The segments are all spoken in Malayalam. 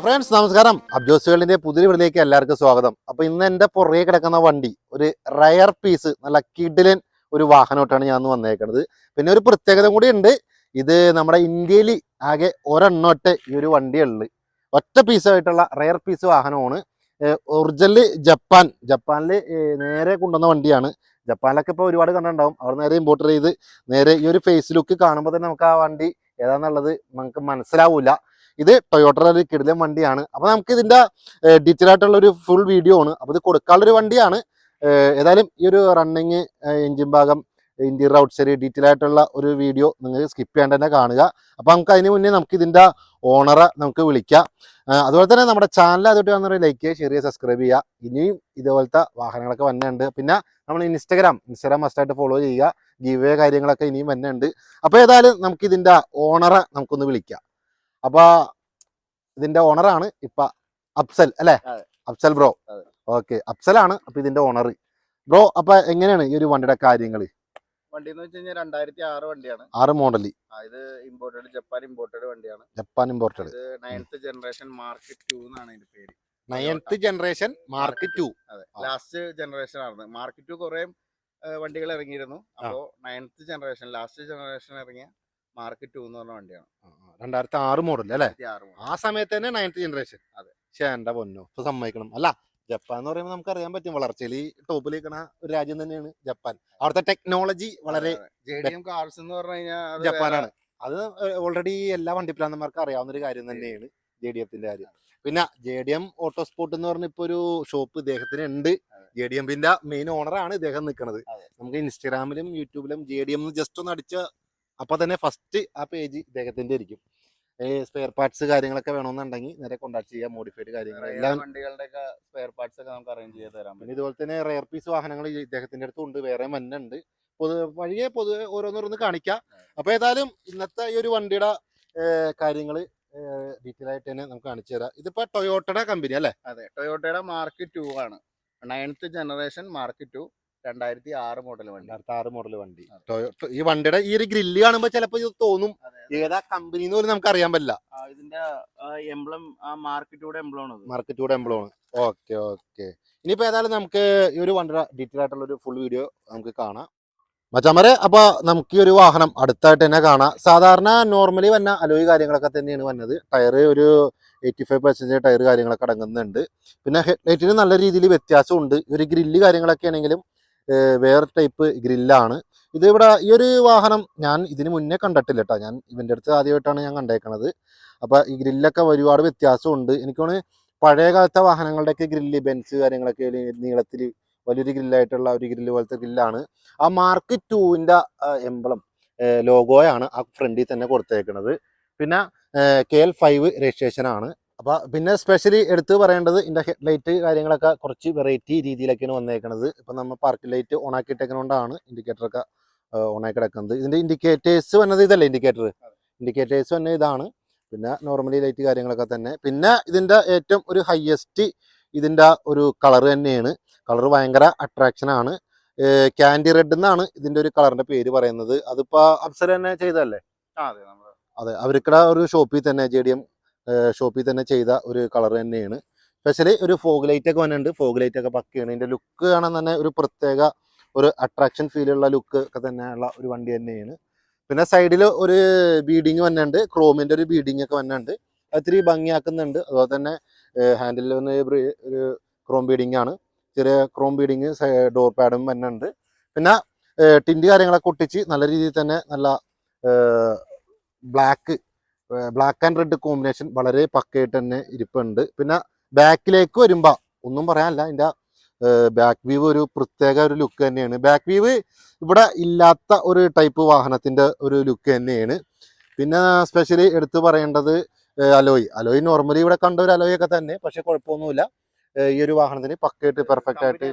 ഹലോ ഫ്രണ്ട്സ് നമസ്കാരം. അബ്ജോസ് വേൾഡിന്റെ പുതിയ വീടിലേക്ക് എല്ലാവർക്കും സ്വാഗതം. അപ്പോൾ ഇന്ന് എന്റെ പുറകെ കിടക്കുന്ന വണ്ടി ഒരു റയർ പീസ് നല്ല കിഡിലൻ ഒരു വാഹനമായിട്ടാണ് ഞാൻ വന്നേക്കുന്നത് പിന്നെ ഒരു പ്രത്യേകത കൂടി ഉണ്ട്. ഇത് നമ്മുടെ ഇന്ത്യയിൽ ആകെ ഒരെണ്ണോട്ട് ഈ ഒരു വണ്ടിയുള്ളു. ഒറ്റ പീസായിട്ടുള്ള റയർ പീസ് വാഹനമാണ്. Original Japan. ജപ്പാനിൽ നേരെ കൊണ്ടുവന്ന വണ്ടിയാണ്. ജപ്പാനിലൊക്കെ ഇപ്പോൾ ഒരുപാട് കണ്ടിട്ടുണ്ടാവും. അവിടെ നേരെ ഇമ്പോർട്ട് ചെയ്ത് നേരെ ഈ ഒരു ഫേസ് ലുക്ക് കാണുമ്പോൾ തന്നെ നമുക്ക് ആ വണ്ടി ഏതാന്നുള്ളത് നമുക്ക് മനസ്സിലാവൂല. ഇത് ടൊയോട്ടയുടെ ഒരു കിടിലൻ വണ്ടിയാണ്. അപ്പൊ നമുക്ക് ഇതിന്റെ ഡീറ്റെയിൽ ആയിട്ടുള്ള ഒരു ഫുൾ വീഡിയോ ആണ്. അപ്പൊ ഇത് കൊടുക്കാനുള്ള ഒരു വണ്ടിയാണ്. ഏതായാലും ഈ ഒരു റണ്ണിങ് എഞ്ചിൻ ഭാഗം ഇന്റീരിയർ റൗട്ട് സൈഡ് ഡീറ്റെയിൽ ആയിട്ടുള്ള ഒരു വീഡിയോ നിങ്ങൾ സ്കിപ്പ് ചെയ്യാണ്ട് തന്നെ കാണുക. അപ്പൊ നമുക്ക് അതിന് മുന്നേ നമുക്ക് ഇതിന്റെ ഓണറെ നമുക്ക് വിളിക്കാം. അതുപോലെ തന്നെ നമ്മുടെ ചാനൽ അതോട്ട് വന്നൊരു ലൈക്ക് ചെയ്യുക ഷെയർ ചെയ്യുക സബ്സ്ക്രൈബ് ചെയ്യുക. ഇനിയും ഇതുപോലത്തെ വാഹനങ്ങളൊക്കെ വന്നുണ്ട് പിന്നെ നമ്മൾ ഇൻസ്റ്റാഗ്രാം ഇൻസ്റ്റാഗ്രാം മസ്റ്റായിട്ട് ഫോളോ ചെയ്യുക. ഗീവേ കാര്യങ്ങളൊക്കെ ഇനിയും വന്നുണ്ട് അപ്പൊ ഏതായാലും നമുക്ക് ഇതിന്റെ ഓണറെ നമുക്കൊന്ന് വിളിക്കാം. അപ്പൊ ഇതിന്റെ ഓണറാണ് ഇപ്പൊ അഫ്സൽ അല്ലെ. അഫ്സൽ ബ്രോ. ഓക്കെ അഫ്സലാണ് അപ്പൊ ഇതിന്റെ ഓണർ ബ്രോ അപ്പൊ എങ്ങനെയാണ് ഈ ഒരു വണ്ടിയുടെ കാര്യങ്ങൾ വണ്ടി എന്ന് വെച്ച് കഴിഞ്ഞാൽ രണ്ടായിരത്തി ആറ് വണ്ടിയാണ്. ആറ് മോഡൽ ആ, ഇത് ഇമ്പോർട്ടഡ് ജപ്പാൻ ഇമ്പോർട്ടഡ് വണ്ടിയാണ്. ജപ്പാൻ ഇമ്പോർട്ടഡ് ഇത് നയൻത്ത് ജനറേഷൻ മാർക്ക് ടു എന്നാണ് ഇതിന്റെ പേര്. നയൻത്ത് ജനറേഷൻ മാർക്ക് ടു അതെ. ലാസ്റ്റ് ജനറേഷൻ ആണ്. മാർക്ക് ടു കുറെ വണ്ടികൾ ഇറങ്ങിയിരുന്നു. അപ്പോ നയൻത്ത് ജനറേഷൻ ലാസ്റ്റ് ജനറേഷൻ ഇറങ്ങിയ മാർക്ക് ടു എന്ന് പറഞ്ഞ വണ്ടിയാണ്. രണ്ടായിരത്തി ആറ് മോഡൽ അല്ലെ. ആ സമയത്ത് തന്നെ നയൻത്ത് ജനറേഷൻ അതെ. പക്ഷേ എന്റെ പൊന്നോ. ഇപ്പൊ സമ്മതിക്കണം. അല്ല ജപ്പാൻ എന്ന് പറയുമ്പോൾ നമുക്ക് അറിയാൻ പറ്റും വളർച്ചയിൽ ടോപ്പിൽ ഒരു രാജ്യം തന്നെയാണ് ജപ്പാൻ. അവിടുത്തെ ടെക്നോളജി വളരെ. കാർസ് എന്ന് പറഞ്ഞു കഴിഞ്ഞാൽ ജപ്പാനാണ്. അത് ഓൾറെഡി എല്ലാ വണ്ടി വണ്ടിപ്രാന്തന്മാർക്കും അറിയാവുന്ന ഒരു കാര്യം തന്നെയാണ് ജെ ഡി എഫിന്റെ കാര്യം. പിന്നെ J D M auto spot എന്ന് പറഞ്ഞ ഇപ്പൊ ഒരു ഷോപ്പ് ഇദ്ദേഹത്തിന് ഉണ്ട്. ജെ ഡി എമ്മിന്റെ മെയിൻ ഓണറാണ് ഇദ്ദേഹം നിൽക്കുന്നത്. നമുക്ക് ഇൻസ്റ്റാഗ്രാമിലും യൂട്യൂബിലും ജെ ഡി എം ജസ്റ്റ് ഒന്ന് അടിച്ച അപ്പൊ തന്നെ ഫസ്റ്റ് ആ പേജ് ഇദ്ദേഹത്തിന്റെ ആയിരിക്കും. സ്പെയർ പാർട്സ് കാര്യങ്ങളൊക്കെ വേണമെന്നുണ്ടെങ്കിൽ നേരെ കോണ്ടാക്ട് ചെയ്യാം മോഡിഫൈഡ് കാര്യങ്ങൾ എല്ലാം വണ്ടികളുടെ സ്പെയർ പാർട്സ് ഒക്കെ നമുക്ക് അറേഞ്ച് ചെയ്ത് തരാം പിന്നെ ഇതുപോലെ തന്നെ റെയർ പീസ് വാഹനങ്ങൾ ഇദ്ദേഹത്തിന്റെ അടുത്തുണ്ട് വേറെ മന്നുണ്ട് പൊതു വഴിയെ പൊതുവെ ഓരോന്നോരോന്ന് കാണിക്കാം. അപ്പൊ ഏതായാലും ഇന്നത്തെ ഈ ഒരു വണ്ടിയുടെ കാര്യങ്ങൾ ഡീറ്റെയിൽ ആയിട്ട് തന്നെ നമുക്ക് കാണിച്ചു തരാം. ഇതിപ്പോ ടൊയോട്ടയുടെ കമ്പനി അല്ലേ? അതെ ടൊയോട്ടയുടെ മാർക്ക് ടു ആണ്. നയൻത്ത് ജനറേഷൻ മാർക്ക് ടു രണ്ടായിരത്തി ആറ് മോഡൽ വണ്ടി. രണ്ടായിരത്തി ആറ് മോഡൽ വണ്ടി ഈ വണ്ടിയുടെ ഈ ഒരു ഗ്രില്ല് കാണുമ്പോ ചിലപ്പോ ഇത് തോന്നും ഏതാ കമ്പനി എന്ന് പോലും നമുക്ക് അറിയാൻ പറ്റില്ല ഇതിന്റെ എംബ്ലം ആണ് മാർക്കറ്റൂടെ എംബ്ലോണ് ഓക്കെ ഓക്കെ ഇനിയിപ്പോ ഏതായാലും നമുക്ക് ഈ ഒരു വണ്ടിയുടെ ഡീറ്റെയിൽ ആയിട്ടുള്ള ഒരു ഫുൾ വീഡിയോ നമുക്ക് കാണാം. മച്ചാമരെ അപ്പൊ നമുക്ക് ഈ ഒരു വാഹനം അടുത്തായിട്ട് തന്നെ കാണാം. സാധാരണ നോർമലി വന്ന അലോയ് കാര്യങ്ങളൊക്കെ തന്നെയാണ് വന്നത്. ടയർ ഒരു എയ്റ്റി ഫൈവ് പെർസെന്റേജ് ടയർ കാര്യങ്ങളൊക്കെ അടങ്ങുന്നുണ്ട്. പിന്നെ ഹെഡ്ലൈറ്റിന് നല്ല രീതിയിൽ വ്യത്യാസമുണ്ട്. ഒരു ഗ്രില്ല് കാര്യങ്ങളൊക്കെ ആണെങ്കിലും വേറെ ടൈപ്പ് ഗ്രില്ലാണ്. ഇത് ഇവിടെ ഈ ഒരു വാഹനം ഞാൻ ഇതിന് മുന്നേ കണ്ടിട്ടില്ല കേട്ടോ ഞാൻ ഇവന്റെ അടുത്ത് ആദ്യമായിട്ടാണ് ഞാൻ കണ്ടേക്കണത്. അപ്പോൾ ഈ ഗ്രില്ലൊക്കെ ഒരുപാട് വ്യത്യാസമുണ്ട്. എനിക്ക് തോന്നുന്നു പഴയ കാലത്തെ വാഹനങ്ങളുടെയൊക്കെ ഗ്രില്ല് ബെൻസ് കാര്യങ്ങളൊക്കെ നീളത്തിൽ വലിയൊരു ഗ്രില്ലായിട്ടുള്ള ഒരു ഗ്രില്ല് പോലത്തെ ഗ്രില്ലാണ്. ആ മാർക്ക് ടൂവിന്റെ എംബളം ലോഗോയാണ് ആ ഫ്രണ്ടിൽ തന്നെ കൊടുത്തേക്കുന്നത് പിന്നെ കെ എൽ ഫൈവ് രജിസ്ട്രേഷൻ ആണ് അപ്പൊ പിന്നെ സ്പെഷ്യലി എടുത്ത് പറയേണ്ടത് ഇതിന്റെ ഹെഡ് ലൈറ്റ് കാര്യങ്ങളൊക്കെ കുറച്ച് വെറൈറ്റി രീതിയിലൊക്കെയാണ് വന്നേക്കുന്നത് ഇപ്പൊ നമ്മൾ പാർക്ക് ലൈറ്റ് ഇൻഡിക്കേറ്റർ ഒക്കെ ഓൺ ആയി കിടക്കുന്നത്. ഇതിന്റെ ഇൻഡിക്കേറ്റേഴ്സ് വന്നത് ഇതല്ലേ ഇൻഡിക്കേറ്റർ ഇൻഡിക്കേറ്റേഴ്സ് തന്നെ ഇതാണ്. പിന്നെ നോർമലി ലൈറ്റ് കാര്യങ്ങളൊക്കെ തന്നെ. പിന്നെ ഇതിന്റെ ഏറ്റവും ഒരു ഹയസ്റ്റ് ഇതിന്റെ ഒരു കളർ തന്നെയാണ്. കളർ ഭയങ്കര അട്രാക്ഷൻ ആണ്. ക്യാൻഡി റെഡ് എന്നാണ് ഇതിന്റെ ഒരു കളറിന്റെ പേര് പറയുന്നത്. അതിപ്പോ അപ്സര തന്നെ ചെയ്തല്ലേ അതെ അവർക്കിടെ ഒരു ഷോപ്പിൽ തന്നെ ജെ ഡി എം ഷോപ്പിൽ തന്നെ ചെയ്ത ഒരു കളർ തന്നെയാണ്. സ്പെഷ്യലി ഒരു ഫോഗ് ലൈറ്റ് ഒക്കെ വന്നിട്ടുണ്ട്. ഫോഗ് ലൈറ്റ് ഒക്കെ പക്കയാണ്. ഇതിന്റെ ലുക്ക് കാണാൻ തന്നെ ഒരു പ്രത്യേക ഒരു അട്രാക്ഷൻ ഉള്ള ലുക്ക് ഒക്കെ തന്നെയുള്ള ഒരു വണ്ടി തന്നെയാണ്. പിന്നെ സൈഡിൽ ഒരു ബീഡിങ് വന്നിട്ടുണ്ട്. ക്രോമിന്റെ ഒരു ബീഡിങ് ഒക്കെ വന്നിട്ടുണ്ട്. അത് ഇത്തിരി ഭംഗിയാക്കുന്നുണ്ട്. അതുപോലെ തന്നെ ഹാൻഡിലിൽ വന്ന് ഒരു ക്രോം ബീഡിങ് ആണ്. ചെറിയ ക്രോം ബീഡിങ് ഡോർ പാഡും വന്നിട്ടുണ്ട്. പിന്നെ ടിന്റ് കാര്യങ്ങളൊക്കെ ഒട്ടിച്ച് നല്ല രീതിയിൽ തന്നെ നല്ല black black and red combination വളരെ പക്കയായിട്ട് തന്നെ ഇരിപ്പുണ്ട്. പിന്നെ ബാക്കിലേക്ക് വരുമ്പോൾ ഒന്നും പറയാനില്ല അതിന്റെ ബാക്ക് വ്യൂവ് ഒരു പ്രത്യേക ഒരു ലുക്ക് തന്നെയാണ്. ബാക്ക് വ്യൂവ് ഇവിടെ ഇല്ലാത്ത ഒരു ടൈപ്പ് വാഹനത്തിന്റെ ഒരു ലുക്ക് തന്നെയാണ്. പിന്നെ സ്പെഷ്യലി എടുത്തു പറയേണ്ടത് അലോയ്. അലോയ് നോർമലി ഇവിടെ കണ്ട ഒരു അലോയ് ഒക്കെ തന്നെ പക്ഷെ കുഴപ്പമൊന്നുമില്ല. ഈ ഒരു വാഹനത്തിന് പക്കയായിട്ട് പെർഫെക്റ്റ് ആയിട്ട്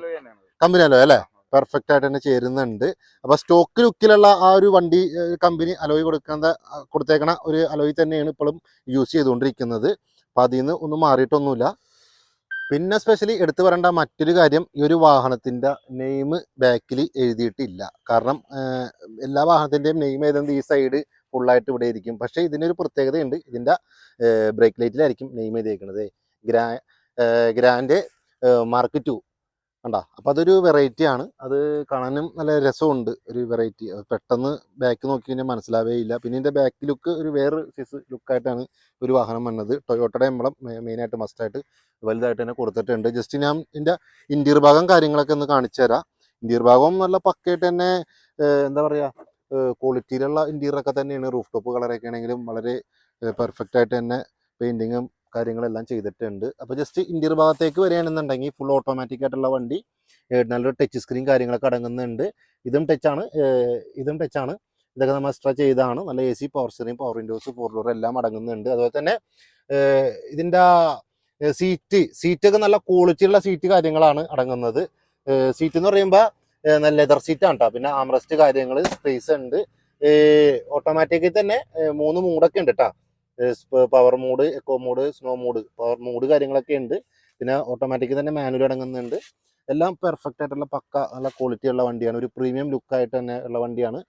കമ്പനി അലോയ് അല്ലേ? പെർഫെക്റ്റ് ആയിട്ട് തന്നെ ചേരുന്നുണ്ട്. അപ്പൊ സ്റ്റോക്ക് ലുക്കിലുള്ള ആ ഒരു വണ്ടി കമ്പനി അലോയ് കൊടുക്കുന്ന കൊടുത്തേക്കണ ഒരു അലോയ് തന്നെയാണ് ഇപ്പോഴും യൂസ് ചെയ്തുകൊണ്ടിരിക്കുന്നത് അപ്പൊ അതിൽ നിന്ന് ഒന്നും മാറിയിട്ടൊന്നുമില്ല പിന്നെ സ്പെഷ്യലി എടുത്തു പറയേണ്ട മറ്റൊരു കാര്യം ഈ ഒരു വാഹനത്തിന്റെ നെയിം ബാക്കിൽ എഴുതിയിട്ടില്ല. കാരണം എല്ലാ വാഹനത്തിന്റെയും നെയിം എഴുതുന്നത് ഈ സൈഡ് ഫുള്ളായിട്ട് ഇവിടെ ഇരിക്കും. പക്ഷേ ഇതിനൊരു പ്രത്യേകതയുണ്ട്. ഇതിന്റെ ബ്രേക്ക് ലൈറ്റിലായിരിക്കും നെയിം എഴുതിയേക്കുന്നത് ഗ്രാ ഗ്രാൻഡ് മാർക്ക് ടു കണ്ടാ? അപ്പം അതൊരു വെറൈറ്റി ആണ്. അത് കാണാനും നല്ല രസമുണ്ട് ഒരു വെറൈറ്റി പെട്ടെന്ന് ബാക്ക് നോക്കി കഴിഞ്ഞാൽ മനസ്സിലാവേയില്ല പിന്നെ ഇതിന്റെ ബാക്ക് ലുക്ക് ഒരു വേറെ സൈസ് ലുക്കായിട്ടാണ് ഒരു വാഹനം വന്നത്. ടൊയോട്ടയുടെ എമ്പളം മെയിനായിട്ട് മസ്റ്റായിട്ട് വലുതായിട്ട് തന്നെ കൊടുത്തിട്ടുണ്ട്. ജസ്റ്റ് ഞാൻ ഇതിന്റെ ഇന്റീരിയർ ഭാഗം കാര്യങ്ങളൊക്കെ ഒന്ന് കാണിച്ചു തരാം. ഇന്റീരിയർ ഭാഗം നല്ല പക്കയായിട്ട് തന്നെ എന്താ പറയുക ക്വാളിറ്റിയിലുള്ള ഇന്റീരിയർ ഒക്കെ തന്നെയാണ്. റൂഫ് ടോപ്പ് കളറൊക്കെ ആണെങ്കിലും വളരെ പെർഫെക്റ്റ് ആയിട്ട് തന്നെ പെയിന്റിങ്ങും കാര്യങ്ങളെല്ലാം ചെയ്തിട്ടുണ്ട്. അപ്പോൾ ജസ്റ്റ് ഇന്ത്യർ ഭാഗത്തേക്ക് വരികയാണെന്നുണ്ടെങ്കിൽ ഫുൾ ഓട്ടോമാറ്റിക് ആയിട്ടുള്ള വണ്ടി നല്ലൊരു ടച്ച് സ്ക്രീൻ കാര്യങ്ങളൊക്കെ അടങ്ങുന്നുണ്ട്. ഇതും ടച്ചാണ് ഇതും ടച്ചാണ് ഇതൊക്കെ നമ്മൾ എക്സ്ട്രാ ചെയ്താണ് നല്ല A C power steering power windows four door എല്ലാം അടങ്ങുന്നുണ്ട്. അതുപോലെ തന്നെ ഇതിന്റെ സീറ്റ് സീറ്റൊക്കെ നല്ല ക്വാളിറ്റിയുള്ള സീറ്റ് കാര്യങ്ങളാണ് അടങ്ങുന്നത്. സീറ്റ് എന്ന് പറയുമ്പോൾ നല്ല ലെതർ സീറ്റാണ് കേട്ടോ പിന്നെ ആംറസ്റ്റ് കാര്യങ്ങൾ സ്പേസ് ഉണ്ട്. ഓട്ടോമാറ്റിക്കിൽ തന്നെ മൂന്ന് മൂടൊക്കെ ഉണ്ട് കേട്ടോ power mode eco mode snow mode power mode കാര്യങ്ങളൊക്കെ ഉണ്ട്. പിന്നെ ഓട്ടോമാറ്റിക് തന്നെ മാനുവൽ അടങ്ങുന്നുണ്ട്. എല്ലാം പെർഫെക്റ്റ് ആയിട്ടുള്ള പക്ക നല്ല ക്വാളിറ്റി ഉള്ള വണ്ടിയാണ്. ഒരു പ്രീമിയം ലുക്കായിട്ട് തന്നെ ഉള്ള വണ്ടിയാണ്.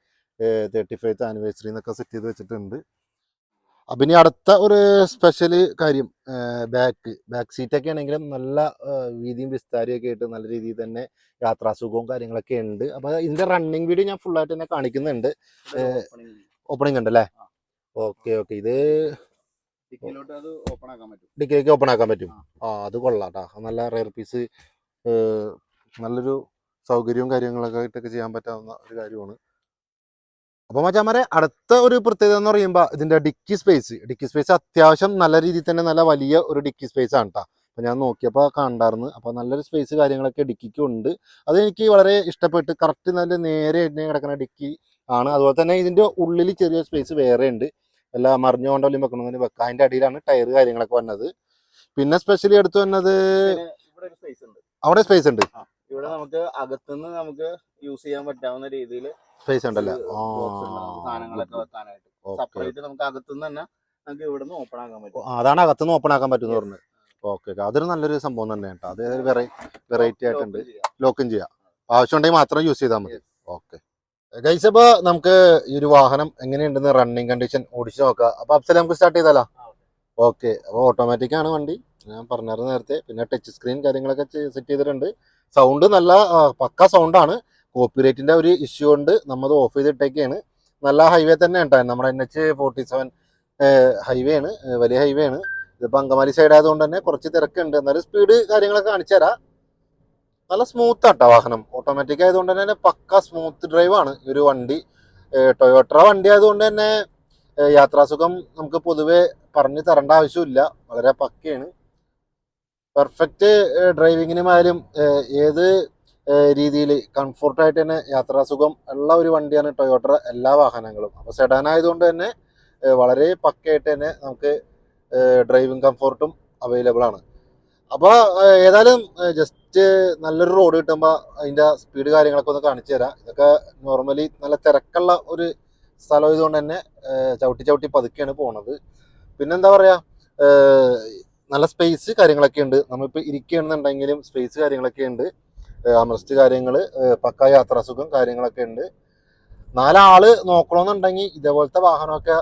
തേർട്ടി ഫൈവ് ആനിവേഴ്സറി എന്നൊക്കെ സെറ്റ് ചെയ്ത് വെച്ചിട്ടുണ്ട്. അപ്പം ഇനി അടുത്ത ഒരു സ്പെഷ്യൽ കാര്യം ബാക്ക് ബാക്ക് സീറ്റൊക്കെ ആണെങ്കിലും നല്ല വീതിയും വിസ്താരമൊക്കെ ആയിട്ട് നല്ല രീതിയിൽ തന്നെ യാത്രാസുഖവും കാര്യങ്ങളൊക്കെ ഉണ്ട്. അപ്പോൾ ഇതിന്റെ റണ്ണിങ് വീഡിയോ ഞാൻ ഫുള്ളായിട്ട് തന്നെ കാണിക്കുന്നുണ്ട്. ഓപ്പണിംഗ് ഉണ്ട് അല്ലേ ഓക്കെ ഓക്കെ. ഇത് ഡിക്കിലേക്ക് ഓപ്പൺ ആക്കാൻ പറ്റും. ആ. അത് കൊള്ളാം കേട്ടോ നല്ല റെയർ പീസ് നല്ലൊരു സൗകര്യവും കാര്യങ്ങളൊക്കെ ആയിട്ടൊക്കെ ചെയ്യാൻ പറ്റാവുന്ന ഒരു കാര്യമാണ്. അപ്പോൾ മച്ചാമാരെ അടുത്ത ഒരു പ്രത്യേകത എന്ന് പറയുമ്പോൾ ഇതിന്റെ ഡിക്കി സ്പേസ് ഡിക്കി സ്പേസ് അത്യാവശ്യം നല്ല രീതിയിൽ തന്നെ നല്ല വലിയ ഒരു ഡിക്കി സ്പേസ് ആണ് കേട്ടോ അപ്പോൾ ഞാൻ നോക്കിയപ്പോൾ കണ്ടായിരുന്നു. അപ്പോൾ നല്ലൊരു സ്പേസ് കാര്യങ്ങളൊക്കെ ഡിക്കിക്കും ഉണ്ട്. അതെനിക്ക് വളരെ ഇഷ്ടപ്പെട്ട്. കറക്റ്റ് നല്ല നേരെ കിടക്കുന്ന ഡിക്കി ആണ്. അതുപോലെ തന്നെ ഇതിന്റെ ഉള്ളിൽ ചെറിയ സ്പേസ് വേറെ ഉണ്ട്. എല്ലാ വലിയ വെക്കണമെന്ന് വെക്കാം. അതിന്റെ അടിയിലാണ് ടയർ കാര്യങ്ങളൊക്കെ വന്നത്. പിന്നെ സ്പെഷ്യലി എടുത്തു വന്നത് അവിടെ സ്പേസ് ഉണ്ട്. ഇവിടെ നമുക്ക് അകത്തുനിന്ന് നമുക്ക് യൂസ് ചെയ്യാൻ പറ്റാവുന്ന രീതിയിൽ സ്പേസ് ഉണ്ടല്ലേ? സാധനങ്ങളൊക്കെ വെക്കാനായിട്ട്. സെപ്പറേറ്റ് നമുക്ക് അകത്തുനിന്ന് തന്നെ നമുക്ക് ഓപ്പൺ ആക്കാൻ പറ്റും. അതാണ് അകത്തുനിന്ന് ഓപ്പൺ ആക്കാൻ പറ്റുന്ന പറഞ്ഞത്. ഓക്കെ ഓക്കെ അതൊരു നല്ലൊരു സംഭവം തന്നെ കേട്ടോ. അത് വെറൈ വെറൈറ്റി ആയിട്ടുണ്ട്. ലോക്കും ചെയ്യാം. ആവശ്യമുണ്ടെങ്കിൽ മാത്രം യൂസ് ചെയ്താൽ മതി. ഓക്കെ ഗൈസ് അപ്പൊ നമുക്ക് ഈ ഒരു വാഹനം എങ്ങനെയുണ്ടെന്ന് റണ്ണിങ് കണ്ടീഷൻ ഓടിച്ചു നോക്കാം. അപ്പൊ അപ്സൽ നമുക്ക് സ്റ്റാർട്ട് ചെയ്താലോ? ഓക്കെ. അപ്പോൾ ഓട്ടോമാറ്റിക് ആണ് വണ്ടി. ഞാൻ പറഞ്ഞായിരുന്നു നേരത്തെ. പിന്നെ ടച്ച് സ്ക്രീൻ കാര്യങ്ങളൊക്കെ സെറ്റ് ചെയ്തിട്ടുണ്ട്. സൗണ്ട് നല്ല പക്ക സൗണ്ടാണ് കോപ്പിറൈറ്റിന്റെ ഒരു ഇഷ്യൂ ഉണ്ട്. നമ്മൾ ഓഫ് ചെയ്തിട്ടേക്കാണ്. നല്ല ഹൈവേ തന്നെ ഉണ്ടായിരുന്നു നമ്മുടെ N H forty seven highway ആണ്. വലിയ ഹൈവേ ആണ്. ഇതിപ്പോൾ അങ്കമാലി സൈഡ് ആയതുകൊണ്ട് തന്നെ കുറച്ച് തിരക്കുണ്ട്. എന്നാലും സ്പീഡ് കാര്യങ്ങളൊക്കെ കാണിച്ചു തരാം നല്ല സ്മൂത്ത് ആട്ടോ വാഹനം. ഓട്ടോമാറ്റിക് ആയതുകൊണ്ട് തന്നെ പക്ക സ്മൂത്ത് ഡ്രൈവ് ആണ് ഈ ഒരു വണ്ടി. ടൊയോട്ടറ വണ്ടി ആയതുകൊണ്ട് തന്നെ യാത്രാസുഖം നമുക്ക് പൊതുവെ പറഞ്ഞു തരേണ്ട ആവശ്യമില്ല. വളരെ പക്കയാണ്. പെർഫെക്റ്റ് ഡ്രൈവിങ്ങിനുമായാലും ഏത് രീതിയിൽ കംഫോർട്ടായിട്ട് തന്നെ യാത്രാസുഖം ഉള്ള ഒരു വണ്ടിയാണ് ടൊയോട്ട എല്ലാ വാഹനങ്ങളും. അപ്പോൾ സെഡാൻ ആയതുകൊണ്ട് തന്നെ വളരെ പക്കയായിട്ട് തന്നെ നമുക്ക് ഡ്രൈവിംഗ് കംഫോർട്ടും അവൈലബിൾ ആണ്. അപ്പോൾ ഏതായാലും ജസ്റ്റ് നല്ലൊരു റോഡ് കിട്ടുമ്പോൾ അതിന്റെ സ്പീഡ് കാര്യങ്ങളൊക്കെ ഒന്ന് കാണിച്ചു തരാം. ഇതൊക്കെ നോർമലി നല്ല തിരക്കുള്ള ഒരു സ്ഥലം ആയതുകൊണ്ട് തന്നെ ചവിട്ടി ചവിട്ടി പതുക്കെയാണ് പോണത്. പിന്നെന്താ പറയുക നല്ല സ്പേസ് കാര്യങ്ങളൊക്കെ ഉണ്ട്. നമ്മളിപ്പോൾ ഇരിക്കുകയാണെന്നുണ്ടെങ്കിലും സ്പേസ് കാര്യങ്ങളൊക്കെ ഉണ്ട്. അമർസ്റ്റ് കാര്യങ്ങൾ പക്ക യാത്രാസുഖം കാര്യങ്ങളൊക്കെ ഉണ്ട്. നാലാൾ നോക്കണമെന്നുണ്ടെങ്കിൽ ഇതേപോലത്തെ വാഹനമൊക്കെ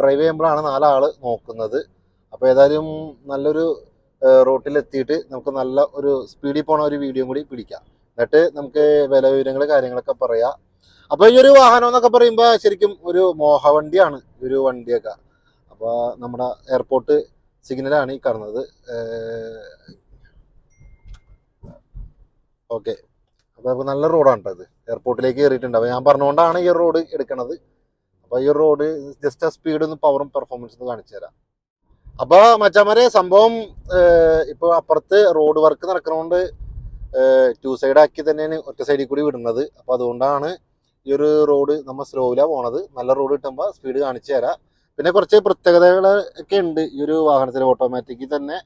ഡ്രൈവ് ചെയ്യുമ്പോഴാണ് നാലാൾ നോക്കുന്നത്. അപ്പോൾ ഏതായാലും നല്ലൊരു റോട്ടിൽ എത്തിയിട്ട് നമുക്ക് നല്ല ഒരു സ്പീഡിൽ പോണ ഒരു വീഡിയോ കൂടി പിടിക്കാം. എന്നിട്ട് നമുക്ക് വില വിവരങ്ങൾ കാര്യങ്ങളൊക്കെ പറയാം. അപ്പോൾ ഈ ഒരു വാഹനം എന്നൊക്കെ പറയുമ്പോൾ ശരിക്കും ഒരു മോഹവണ്ടിയാണ് ഒരു വണ്ടിയൊക്കെ. അപ്പോൾ നമ്മുടെ എയർപോർട്ട് സിഗ്നലാണ് ഈ കാണുന്നത്. ഓക്കെ. അപ്പോൾ നല്ല റോഡാണ് കേട്ടോ ഇത്. എയർപോർട്ടിലേക്ക് കയറിയിട്ടുണ്ട് അപ്പോൾ ഞാൻ പറഞ്ഞുകൊണ്ടാണ് ഈ റോഡ് എടുക്കണത്. അപ്പോൾ ഈ റോഡ് ജസ്റ്റ് ആ സ്പീഡ് ഒന്ന് പവറും പെർഫോമൻസും കാണിച്ചു തരാം അപ്പോൾ മച്ചാമാരെ സംഭവം ഇപ്പോൾ അപ്പുറത്ത് റോഡ് വർക്ക് നടക്കുന്നതുകൊണ്ട് ടു സൈഡ് ആക്കി തന്നെയാണ് ഒറ്റ സൈഡിൽ കൂടി വിടുന്നത്. അപ്പോൾ അതുകൊണ്ടാണ് ഈ ഒരു റോഡ് നമ്മൾ സ്ലോയിലാണ് പോണത്. നല്ല റോഡ് കിട്ടുമ്പോൾ സ്പീഡ് കാണിച്ചു തരാം. പിന്നെ കുറച്ച് പ്രത്യേകതകൾ ഒക്കെ ഉണ്ട് ഈ ഒരു വാഹനത്തിൽ ഓട്ടോമാറ്റിക്കിൽ തന്നെ.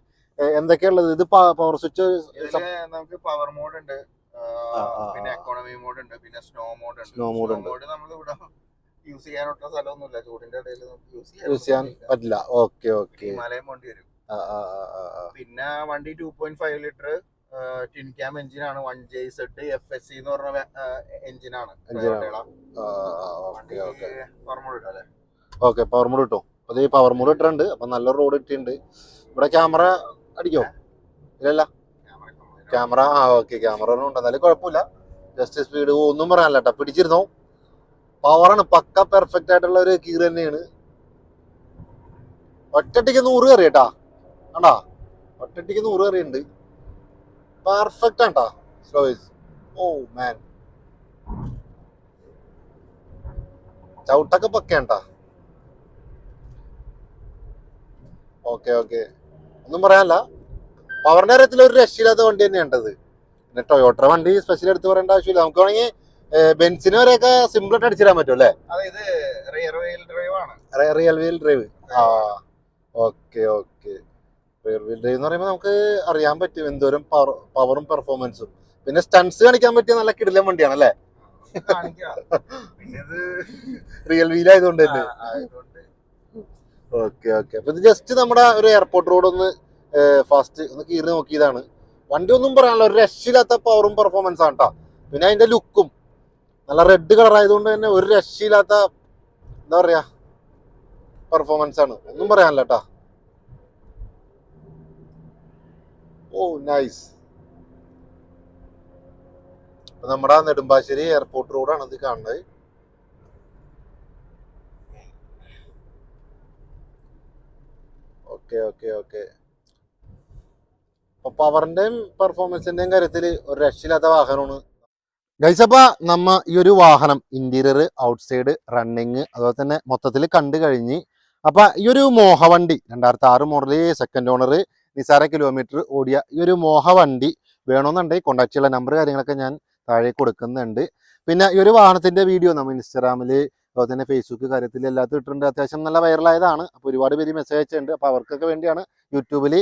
എന്തൊക്കെയുള്ളത് ഇത് പവർ സ്വിച്ച് നമുക്ക് പവർ മോഡ് ഉണ്ട്. പിന്നെ. എക്കോണമി മോഡ് ഉണ്ട്. പിന്നെ സ്നോ മോഡ് ഉണ്ട്. സ്നോ മോഡ് ഉണ്ട്. മോഡ് നമ്മൾ ഇവിടെ യൂസ് ചെയ്യാനൊട്ടും സ്ഥലമൊന്നുമില്ല. ചൂടിന്റെ ഇടയിൽ നമുക്ക് യൂസ് യൂസ് ചെയ്യാൻ പറ്റില്ല. ഓക്കെ ഓക്കെ ഹിമാലയം വണ്ടി വരും. പിന്നെ വണ്ടി two point five litre twin cam എഞ്ചിനാണ് one J Z F S C എന്ന് പറഞ്ഞ എഞ്ചിനാണ്. ഓക്കെ പവർ മോഡ് കിട്ടും അത് ഈ പവർ മോഡ് ഇട്ടിട്ടുണ്ട്. അപ്പൊ നല്ല റോഡ് ഇട്ടിട്ടുണ്ട് ഇവിടെ ക്യാമറ അടിക്കോ? ഇല്ലല്ല? ക്യാമറ ആ ഓക്കെ ക്യാമറ ഒന്നും എന്നാലും കുഴപ്പമില്ല. ജസ്റ്റ് സ്പീഡ് ഒന്നും പറയാനില്ല കേട്ടോ. പിടിച്ചിരുന്നോ? പവറാണ് പക്ക പെർഫെക്റ്റ് ആയിട്ടുള്ള ഒരു കീർ തന്നെയാണ്. ഒറ്റട്ടിക്ക് നൂറ് കറി കേട്ടാ ആണ്ടാ ഒറ്റട്ടിക്ക് നൂറ് കറി ഉണ്ട് പെർഫെക്റ്റ് ആണ്ടാ സ്ലോസ് ഓ മാൻ ചവിട്ടൊക്കെ പക്കയാണ്ടാ. ഓക്കെ ഓക്കെ ഒന്നും പറയാനല്ല. പവറിന്റെ കാര്യത്തിൽ ഒരു രക്ഷയില്ലാത്ത വണ്ടി തന്നെയാണ് പിന്നെ ടൊയോട്ട വണ്ടി സ്പെഷ്യൽ എടുത്ത് പറയേണ്ട ആവശ്യമില്ല. നമുക്ക് വേണമെങ്കിൽ ബെൻസിന് വരെയൊക്കെ സിമ്പിൾ ആയിട്ട് അടിച്ചിടാൻ പറ്റും അല്ലേ? Rear wheel drive real wheel drive ആ okay okay. Real wheel drive എന്ന് പറയുമ്പോൾ നമുക്ക് അറിയാൻ പറ്റും എന്തോരം പവറും പെർഫോമൻസും പിന്നെ സ്റ്റൺസ് കാണിക്കാൻ പറ്റിയ നല്ല കിടിലൻ വണ്ടിയാണ് അല്ലേ? റിയൽ വീൽ ആയതുകൊണ്ട് തന്നെ. Okay okay. അപ്പൊ ഇത് ജസ്റ്റ് നമ്മുടെ ഒരു എയർപോർട്ട് റോഡ് ഒന്ന് ഫാസ്റ്റ് ഒന്ന് കീറി നോക്കിയതാണ്. വണ്ടി ഒന്നും പറയാനുള്ള ഒരു രക്ഷയില്ലാത്ത പവറും പെർഫോമൻസ് ആണ് കേട്ടോ പിന്നെ അതിന്റെ ലുക്കും നല്ല റെഡ് കളർ ആയതുകൊണ്ട് തന്നെ ഒരു രക്ഷയില്ലാത്ത എന്താ പറയാ പെർഫോമൻസ് ആണ്. ഒന്നും പറയാനില്ല കേട്ടാ ഓ നൈസ് നമ്മുടെ നെടുമ്പാശ്ശേരി എയർപോർട്ട് റോഡാണ് ഇത് കാണുന്നത്. ഓക്കെ ഓക്കെ ഓക്കെ അപ്പൊ പവറിന്റെയും പെർഫോമൻസിന്റെയും കാര്യത്തിൽ ഒരു രക്ഷയില്ലാത്ത വാഹനമാണ് ഗൈസ് അപ്പൊ നമ്മ ഈ ഒരു വാഹനം ഇന്റീരിയർ ഔട്ട്സൈഡ് റണ്ണിങ് അതുപോലെ തന്നെ മൊത്തത്തിൽ കണ്ടു കഴിഞ്ഞ് അപ്പൊ ഈ ഒരു മോഹവണ്ടി രണ്ടായിരത്തി ആറ് മോഡൽ സെക്കൻഡ് ഓണർ നിസാര കിലോമീറ്റർ ഓടിയ ഈ ഒരു മോഹവണ്ടി വേണമെന്നുണ്ടെങ്കിൽ കോണ്ടാക്ട് ചെയ്യുന്ന നമ്പർ കാര്യങ്ങളൊക്കെ ഞാൻ താഴെ കൊടുക്കുന്നുണ്ട്. പിന്നെ ഈ ഒരു വാഹനത്തിന്റെ വീഡിയോ നമ്മൾ ഇൻസ്റ്റാഗ്രാമിൽ അതുപോലെ തന്നെ ഫേസ്ബുക്ക് കാര്യത്തിൽ എല്ലാത്തും ഇട്ടിട്ടുണ്ട്. അത്യാവശ്യം നല്ല വൈറലായതാണ് അപ്പോൾ ഒരുപാട് പേര് മെസ്സേജ് അയച്ചിട്ടുണ്ട്. അപ്പോൾ അവർക്കൊക്കെ വേണ്ടിയാണ് യൂട്യൂബിൽ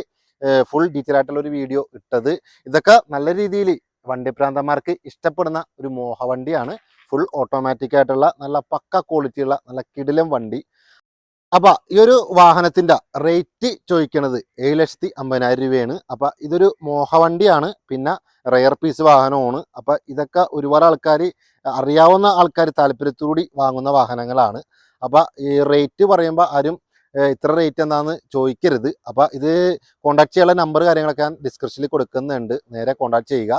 ഫുൾ ഡീറ്റെയിൽ ആയിട്ടുള്ള ഒരു വീഡിയോ ഇട്ടത്. ഇതൊക്കെ നല്ല രീതിയിൽ വണ്ടി പ്രാന്തന്മാർക്ക് ഇഷ്ടപ്പെടുന്ന ഒരു മോഹവണ്ടിയാണ്. ഫുൾ ഓട്ടോമാറ്റിക് ആയിട്ടുള്ള നല്ല പക്ക ക്വാളിറ്റിയുള്ള നല്ല കിടിലം വണ്ടി. അപ്പൊ ഈ ഒരു വാഹനത്തിന്റെ റേറ്റ് ചോദിക്കണത് ഏഴ് ലക്ഷത്തി അമ്പതിനായിരം രൂപയാണ്. അപ്പൊ ഇതൊരു മോഹവണ്ടിയാണ്. പിന്നെ റെയർ പീസ് വാഹനമാണ്. അപ്പൊ ഇതൊക്കെ ഒരുപാട് ആൾക്കാർ അറിയാവുന്ന ആൾക്കാർ താല്പര്യത്തോടി വാങ്ങുന്ന വാഹനങ്ങളാണ്. അപ്പൊ ഈ റേറ്റ് പറയുമ്പോൾ ആരും ഇത്ര റേറ്റ് എന്താണെന്ന് ചോദിക്കരുത്. അപ്പൊ ഇത് കോണ്ടാക്ട് ചെയ്യാനുള്ള നമ്പർ കാര്യങ്ങളൊക്കെ ഞാൻ ഡിസ്ക്രിപ്ഷനിൽ കൊടുക്കുന്നുണ്ട്. നേരെ കോണ്ടാക്ട് ചെയ്യുക.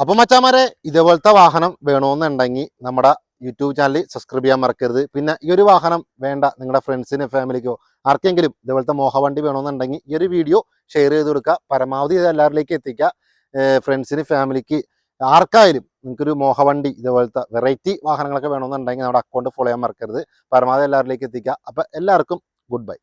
അപ്പൊ മച്ചാമാരെ ഇതേപോലത്തെ വാഹനം വേണമെന്നുണ്ടെങ്കിൽ നമ്മുടെ യൂട്യൂബ് ചാനൽ സബ്സ്ക്രൈബ് ചെയ്യാൻ മറക്കരുത്. പിന്നെ ഈ ഒരു വാഹനം വേണ്ട നിങ്ങളുടെ ഫ്രണ്ട്സിന് ഫാമിലിക്കോ ആർക്കെങ്കിലും ഇതേപോലത്തെ മോഹവണ്ടി വേണമെന്നുണ്ടെങ്കിൽ ഈ ഒരു വീഡിയോ ഷെയർ ചെയ്ത് കൊടുക്കുക പരമാവധി ഇത് എല്ലാവരിലേക്ക് എത്തിക്കുക ഫ്രണ്ട്സിന് ഫാമിലിക്ക് ആർക്കായാലും നിങ്ങൾക്കൊരു മോഹവണ്ടി ഇതേപോലത്തെ വെറൈറ്റി വാഹനങ്ങളൊക്കെ വേണമെന്നുണ്ടെങ്കിൽ നമ്മുടെ അക്കൗണ്ട് ഫോളോ ചെയ്യാൻ മറക്കരുത്. പരമാവധി എല്ലാവരിലേക്ക് എത്തിക്കുക അപ്പം എല്ലാവർക്കും ഗുഡ് ബൈ